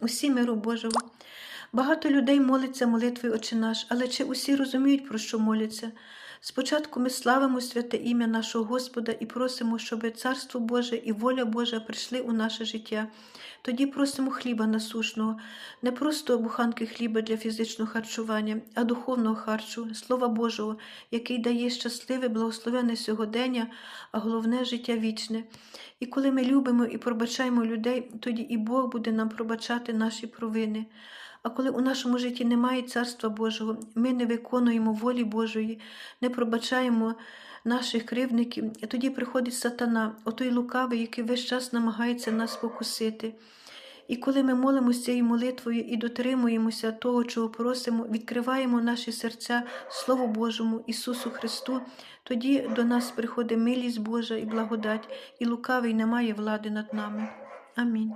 Усі миру Божого. Багато людей молиться молитвою Отче наш, але чи усі розуміють, про що моляться? Спочатку ми славимо святе ім'я нашого Господа і просимо, щоб Царство Боже і воля Божа прийшли у наше життя. Тоді просимо хліба насушного, не просто буханки хліба для фізичного харчування, а духовного харчу, Слова Божого, який дає щасливе, благословенне сьогодення, а головне життя вічне. І коли ми любимо і пробачаємо людей, тоді і Бог буде нам пробачати наші провини. А коли у нашому житті немає Царства Божого, ми не виконуємо волі Божої, не пробачаємо наших кривдників, і тоді приходить сатана, отой лукавий, який весь час намагається нас покусити. І коли ми молимося цією молитвою і дотримуємося того, чого просимо, відкриваємо наші серця Слову Божому, Ісусу Христу, тоді до нас приходить милість Божа і благодать, і лукавий не має влади над нами. Амінь.